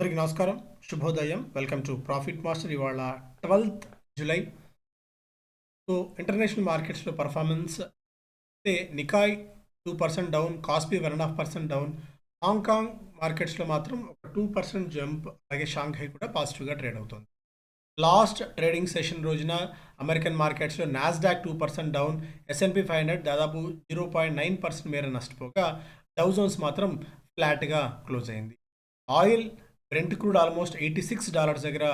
అందరికీ నమస్కారం. శుభోదయం. Welcome to profit master. ఇవాళ ట్వెల్త్ జూలై. సో ఇంటర్నేషనల్ మార్కెట్స్లో పర్ఫార్మెన్స్ అయితే Nikkei two percent down Kospi one and half percent down. Hong Kong మార్కెట్స్లో మాత్రం ఒక టూ పర్సెంట్ జంప్ అలాగే షాంఘై కూడా పాజిటివ్గా ట్రేడ్ అవుతుంది. లాస్ట్ ట్రేడింగ్ సెషన్ రోజున అమెరికన్ మార్కెట్స్లో Nasdaq two percent down S and P five hundred దాదాపు జీరో పాయింట్ నైన్ పర్సెంట్ మేర నష్టపోగా డౌజోన్స్ మాత్రం ఫ్లాట్గా క్లోజ్ అయింది. Oil Brent crude almost eighty six dollars దగ్గర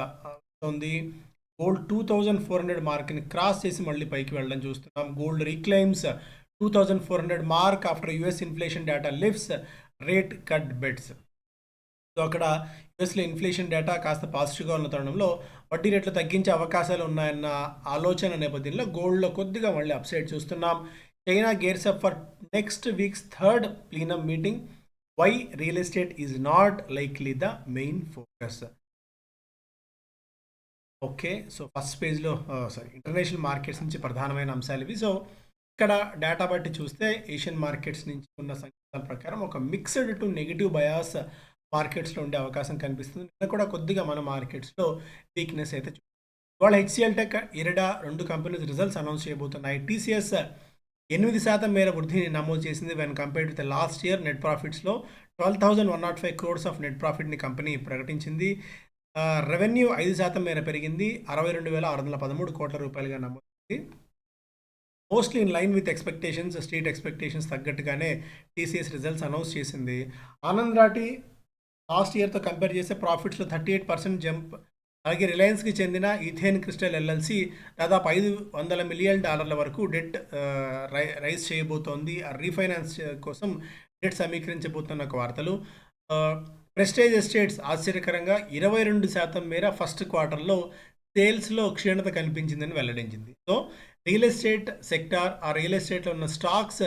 ఉంది. Gold two thousand four hundred మార్క్ని cross చేసి మళ్ళీ పైకి వెళ్ళడం చూస్తున్నాం. Gold reclaims two thousand four hundred mark after US inflation data lifts rate cut bets so అక్కడ యుఎస్లో ఇన్ఫ్లేషన్ డేటా కాస్త పాజిటివ్గా ఉన్న తరుణంలో వడ్డీ రేట్లు తగ్గించే అవకాశాలు ఉన్నాయన్న ఆలోచన నేపథ్యంలో గోల్డ్లో కొద్దిగా మళ్ళీ అప్సైడ్ చూస్తున్నాం. China gears up for next weeks third plenum meeting. Why real estate is not likely the main focus okay so first పేజ్లో సారీ ఇంటర్నేషనల్ మార్కెట్స్ నుంచి ప్రధానమైన అంశాలు ఇవి. సో ఇక్కడ డేటా బట్టి చూస్తే ఏషియన్ మార్కెట్స్ నుంచి ఉన్న సంకేతాల ప్రకారం ఒక మిక్స్డ్ టు నెగిటివ్ బయాస్ మార్కెట్స్లో ఉండే అవకాశం కనిపిస్తుంది. నిన్న కూడా కొద్దిగా మన మార్కెట్స్లో వీక్నెస్ అయితే చూ- ఇవాళ హెచ్సిఎల్ టెక్ ఇరడా రెండు కంపెనీస్ రిజల్ట్స్ అనౌన్స్ చేయబోతున్నాయి. టీసీఎస్ ఎనిమిది శాతం మేర వృద్ధిని నమోదు చేసింది when compared with last year net ప్రాఫిట్స్లో twelve thousand one nought five crores of net ప్రాఫిట్ని company ప్రకటించింది. రెవెన్యూ ఐదు శాతం మేర పెరిగింది. అరవై రెండు వేల ఆరు వందల పదమూడు కోట్ల రూపాయలుగా నమోదైంది. Mostly in line with expectations street expectations తగ్గట్టుగానే టీసీఎస్ రిజల్ట్స్ అనౌన్స్ చేసింది. ఆనంద్ రాటి లాస్ట్ ఇయర్తో కంపేర్ చేస్తే ప్రాఫిట్స్లో థర్టీ ఎయిట్ పర్సెంట్ జంప్ అలాగే రిలయన్స్కి చెందిన ఈథేన్ క్రిస్టల్ ఎల్ఎల్సి దాదాపు ఐదు వందల మిలియన్ డాలర్ల వరకు డెట్ రైజ్ చేయబోతోంది. ఆ రీఫైనాన్స్ కోసం డెట్ సమీకరించబోతున్న ఒక వార్తలు. ప్రెస్టేజ్ ఎస్టేట్స్ ఆశ్చర్యకరంగా ఇరవై రెండు శాతం మేర ఫస్ట్ క్వార్టర్లో సేల్స్లో క్షీణత కనిపించిందని వెల్లడించింది. సో రియల్ ఎస్టేట్ సెక్టార్ ఆ రియల్ ఎస్టేట్లో ఉన్న స్టాక్స్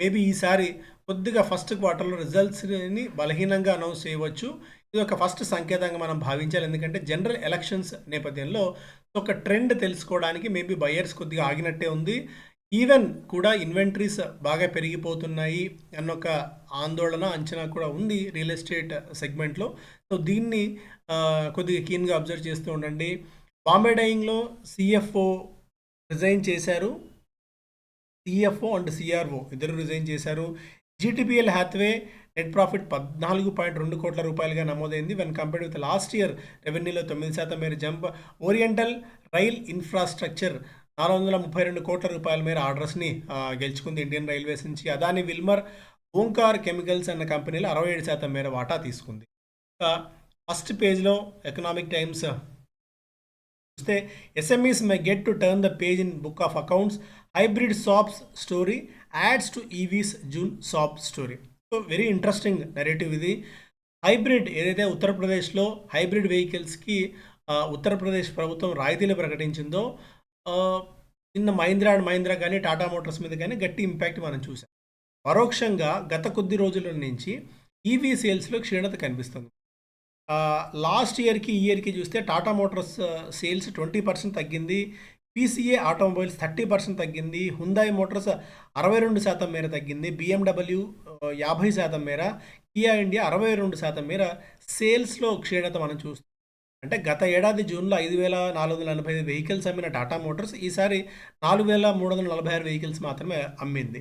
మేబీ ఈసారి కొద్దిగా ఫస్ట్ క్వార్టర్లో రిజల్ట్స్ని బలహీనంగా అనౌన్స్ చేయవచ్చు. ఇది ఒక ఫస్ట్ సంకేతంగా మనం భావించాలి. ఎందుకంటే జనరల్ ఎలక్షన్స్ నేపథ్యంలో ఒక ట్రెండ్ తెలుసుకోవడానికి మేబీ బయర్స్ కొద్దిగా ఆగినట్టే ఉంది. ఈవెన్ కూడా ఇన్వెంటరీస్ బాగా పెరిగిపోతున్నాయి అన్న ఒక ఆందోళన అంచనా కూడా ఉంది రియల్ ఎస్టేట్ సెగ్మెంట్లో సో దీన్ని కొద్దిగా కీన్గా అబ్జర్వ్ చేస్తూ ఉండండి. బాంబే డైయింగ్లో సిఎఫ్ఓ రిజైన్ చేశారు. సిఎఫ్ఓ అండ్ సిఆర్ఓ ఇద్దరు రిజైన్ చేశారు. జీటీపీఎల్ హ్యాత్వే నెట్ ప్రాఫిట్ పద్నాలుగు పాయింట్ రెండు కోట్ల రూపాయలుగా నమోదైంది. When compared with last year రెవెన్యూలో తొమ్మిది శాతం మేర జంప్ ఓరియంటల్ రైల్ ఇన్ఫ్రాస్ట్రక్చర్ నాలుగు వందల ముప్పై రెండు కోట్ల రూపాయల మేర ఆర్డర్స్ని గెలుచుకుంది ఇండియన్ రైల్వేస్ నుంచి. అదాని విల్మర్ ఓంకార్ కెమికల్స్ అన్న కంపెనీలో అరవై ఏడు శాతం మేర వాటా తీసుకుంది. ఫస్ట్ పేజ్లో ఎకనామిక్ టైమ్స్ చూస్తే SMEs may get to turn the page in book of accounts hybrid sops story adds to EVs June sop story very interesting narrative ఇది. హైబ్రిడ్ ఏదైతే ఉత్తరప్రదేశ్లో హైబ్రిడ్ వెహికల్స్కి ఉత్తరప్రదేశ్ ప్రభుత్వం రాయితీలు ప్రకటించిందో నిన్న మహీంద్రా అండ్ మహీంద్రా కానీ టాటా మోటార్స్ మీద కానీ గట్టి ఇంపాక్ట్ మనం చూసాం పరోక్షంగా గత కొద్ది రోజుల నుంచి ఈవీ సేల్స్లో క్షీణత కనిపిస్తుంది. లాస్ట్ ఇయర్కి ఈ ఇయర్కి చూస్తే Tata motors sales twenty percent తగ్గింది. పీసీఏ ఆటోమొబైల్స్ థర్టీ పర్సెంట్ తగ్గింది హుందాయి మోటార్స్ అరవై రెండు శాతం మేర తగ్గింది బిఎండబ్ల్యూ యాభై శాతం మేర కియా ఇండియా అరవై రెండు శాతం మేర సేల్స్లో క్షీణత మనం చూస్తాం అంటే గత ఏడాది జూన్లో ఐదు వేల నాలుగు వందల ఎనభై ఐదు వెహికల్స్ అమ్మిన టాటా మోటార్స్ ఈసారి నాలుగు వేల మూడు వందల నలభై ఆరు వెహికల్స్ మాత్రమే అమ్మింది.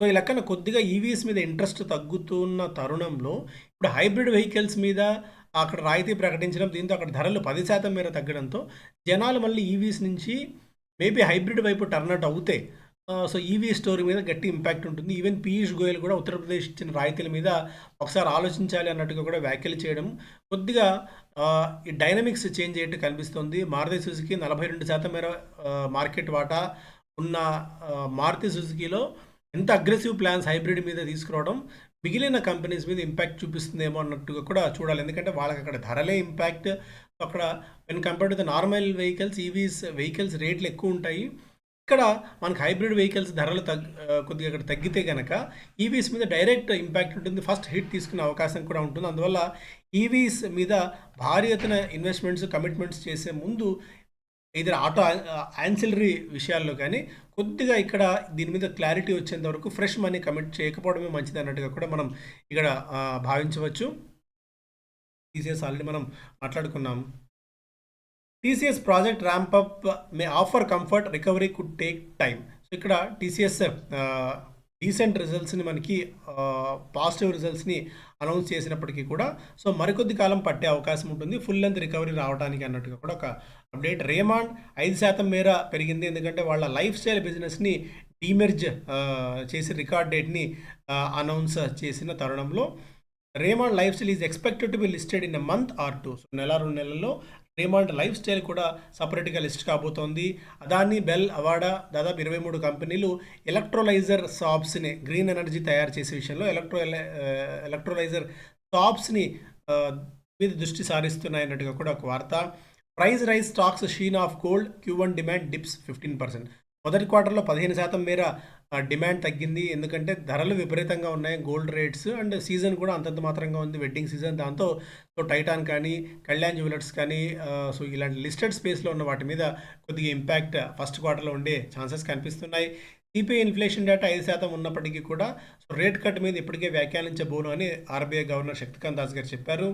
సో ఈ లెక్కన కొద్దిగా ఈవీస్ మీద ఇంట్రెస్ట్ తగ్గుతున్న తరుణంలో ఇప్పుడు హైబ్రిడ్ వెహికల్స్ మీద అక్కడ రాయితీ ప్రకటించడం దీంతో అక్కడ ధరలు పది శాతం మేర తగ్గడంతో జనాలు మళ్ళీ ఈవీస్ నుంచి మేబీ హైబ్రిడ్ వైపు టర్న్ అవుట్ అవుతే సో ఈవీ స్టోరీ మీద గట్టి ఇంపాక్ట్ ఉంటుంది. ఈవెన్ పీయూష్ గోయల్ కూడా ఉత్తరప్రదేశ్ ఇచ్చిన రాయితీల మీద ఒకసారి ఆలోచించాలి అన్నట్టుగా కూడా వ్యాఖ్యలు చేయడం కొద్దిగా ఈ డైనమిక్స్ చేంజ్ అయ్యేట్టు కనిపిస్తుంది. మారుతి సుజుకి నలభై రెండు శాతం మేర మార్కెట్ వాటా ఉన్న మారుతి సుజుకిలో ఎంత అగ్రెసివ్ ప్లాన్స్ హైబ్రిడ్ మీద తీసుకురావడం మిగిలిన కంపెనీస్ మీద ఇంపాక్ట్ చూపిస్తుందేమో అన్నట్టుగా కూడా చూడాలి. ఎందుకంటే వాళ్ళకి అక్కడ ధరలే ఇంపాక్ట్. అక్కడ when compare to the normal vehicles EVs vehicles రేట్లు ఎక్కువ ఉంటాయి. ఇక్కడ మనకి హైబ్రిడ్ వెహికల్స్ ధరలు తగ్ కొద్దిగా ఇక్కడ తగ్గితే కనుక ఈవీస్ e మీద డైరెక్ట్ ఇంపాక్ట్ ఉంటుంది. ఫస్ట్ హిట్ తీసుకునే అవకాశం కూడా ఉంటుంది. అందువల్ల e ఈవీస్ మీద భారీ ఎత్తున ఇన్వెస్ట్మెంట్స్ కమిట్మెంట్స్ చేసే ముందు ఇది ఆటో యాన్సిలరీ విషయాల్లో కానీ కొద్దిగా ఇక్కడ దీని మీద క్లారిటీ వచ్చేంత వరకు ఫ్రెష్ మనీ కమిట్ చేయకపోవడమే మంచిది అన్నట్టుగా కూడా మనం ఇక్కడ భావించవచ్చు. టీసీఎస్ ఆల్రెడీ మనం మాట్లాడుకున్నాం. TCS project ramp up may offer comfort recovery could take time so ఇక్కడ టీసీఎస్ డీసెంట్ రిజల్ట్స్ని మనకి పాజిటివ్ రిజల్ట్స్ని అనౌన్స్ చేసినప్పటికీ కూడా సో మరికొద్ది కాలం పట్టే అవకాశం ఉంటుంది. ఫుల్ లెంత్ రికవరీ రావడానికి అన్నట్టుగా కూడా ఒక అప్డేట్ రేమాండ్ ఐదు శాతం మేర పెరిగింది. ఎందుకంటే వాళ్ళ లైఫ్ స్టైల్ బిజినెస్ని డీమెర్జ్ చేసి రికార్డ్ డేట్ని అనౌన్స్ చేసిన తరుణంలో Raymond lifestyle is expected to be listed in month or two. So నెల రెండు నెలల్లో రేమాండ్ లైఫ్ స్టైల్ కూడా సపరేట్గా లిస్ట్ కాబోతోంది. అదాని బెల్ అవాడా దాదాపు ఇరవై మూడు కంపెనీలు ఎలక్ట్రోలైజర్ సాప్స్ని గ్రీన్ ఎనర్జీ తయారు చేసే విషయంలో ఎలక్ట్రో ఎలక్ట్రోలైజర్ సాప్స్ని మీద దృష్టి సారిస్తున్నాయన్నట్టుగా కూడా ఒక వార్త. Price rise stocks sheen of gold Q one demand dips fifteen percent. మొదటి క్వార్టర్లో పదిహేను శాతం మేర డిమాండ్ తగ్గింది. ఎందుకంటే ధరలు విపరీతంగా ఉన్నాయి గోల్డ్ రేట్స్ అండ్ సీజన్ కూడా అంతంత మాత్రంగా ఉంది. వెడ్డింగ్ సీజన్ దాంతో సో టైటాన్ కానీ కళ్యాణ్ జ్యువెలర్స్ కానీ సో ఇలాంటి లిస్టెడ్ స్పేస్లో ఉన్న వాటి మీద కొద్దిగా ఇంపాక్ట్ ఫస్ట్ క్వార్టర్లో ఉండే ఛాన్సెస్ కనిపిస్తున్నాయి. సిపిఐ ఇన్ఫ్లేషన్ డేటా ఐదు శాతం ఉన్నప్పటికీ కూడా సో రేట్ కట్ మీద ఇప్పటికే వ్యాఖ్యానించబోను అని ఆర్బీఐ గవర్నర్ శక్తికాంత్ దాస్ గారు చెప్పారు.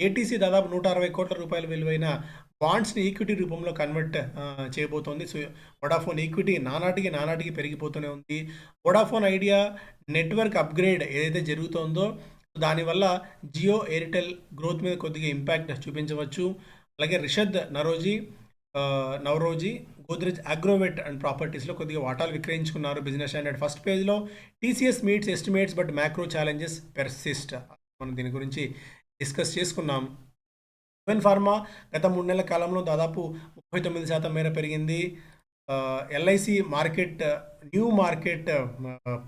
ఏటీసీ దాదాపు నూట అరవై కోట్ల రూపాయల విలువైన బాండ్స్ని ఈక్విటీ రూపంలో కన్వర్ట్ చేయబోతోంది. సో వడాఫోన్ ఈక్విటీ నానాటికి నానాటికి పెరిగిపోతూనే ఉంది. వడాఫోన్ ఐడియా నెట్వర్క్ అప్గ్రేడ్ ఏదైతే జరుగుతోందో దానివల్ల జియో ఎయిర్టెల్ గ్రోత్ మీద కొద్దిగా ఇంపాక్ట్ చూపించవచ్చు. అలాగే రిషద్ నరోజీ నవరోజీ గోద్రేజ్ అగ్రోవెట్ అండ్ ప్రాపర్టీస్లో కొద్దిగా వాటాలు విక్రయించుకున్నారు బిజినెస్ స్టాండర్డ్. ఫస్ట్ పేజ్లో TCS meets estimates but macro challenges persist. మనం దీని గురించి డిస్కస్ చేసుకున్నాం. యువెన్ ఫార్మా గత మూడు నెలల కాలంలో దాదాపు ముప్పై తొమ్మిది శాతం మేర పెరిగింది. LIC market new market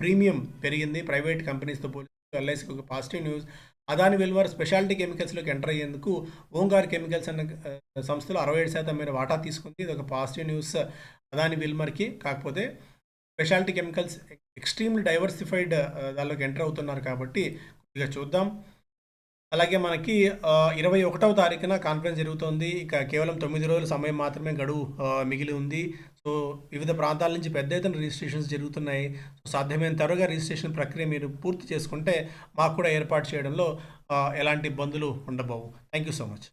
premium పెరిగింది. ప్రైవేట్ కంపెనీస్తో పోలిస్తే ఎల్ఐసికి ఒక పాజిటివ్ న్యూస్ అదాని వెల్వర్ స్పెషాలిటీ కెమికల్స్లోకి ఎంటర్ అయ్యేందుకు ఓంగార్ కెమికల్స్ అన్న సంస్థలో అరవై ఏడు శాతం మేర వాటా తీసుకుంది. ఇది ఒక పాజిటివ్ న్యూస్ అదాని విల్మర్కి కాకపోతే స్పెషాలిటీ కెమికల్స్ ఎక్స్ట్రీమ్లీ డైవర్సిఫైడ్ దానిలోకి ఎంటర్ అవుతున్నారు కాబట్టి ఇక చూద్దాం. అలాగే మనకి ఇరవై ఒకటవ తారీఖున కాన్ఫరెన్స్ జరుగుతోంది. ఇక కేవలం తొమ్మిది రోజుల సమయం మాత్రమే గడువు మిగిలి ఉంది. సో వివిధ ప్రాంతాల నుంచి పెద్ద ఎత్తున రిజిస్ట్రేషన్స్ జరుగుతున్నాయి. సో సాధ్యమైన త్వరగా రిజిస్ట్రేషన్ ప్రక్రియ మీరు పూర్తి చేసుకుంటే మాకు కూడా ఏర్పాటు చేయడంలో ఎలాంటి ఇబ్బందులు ఉండబోవు. Thank you so much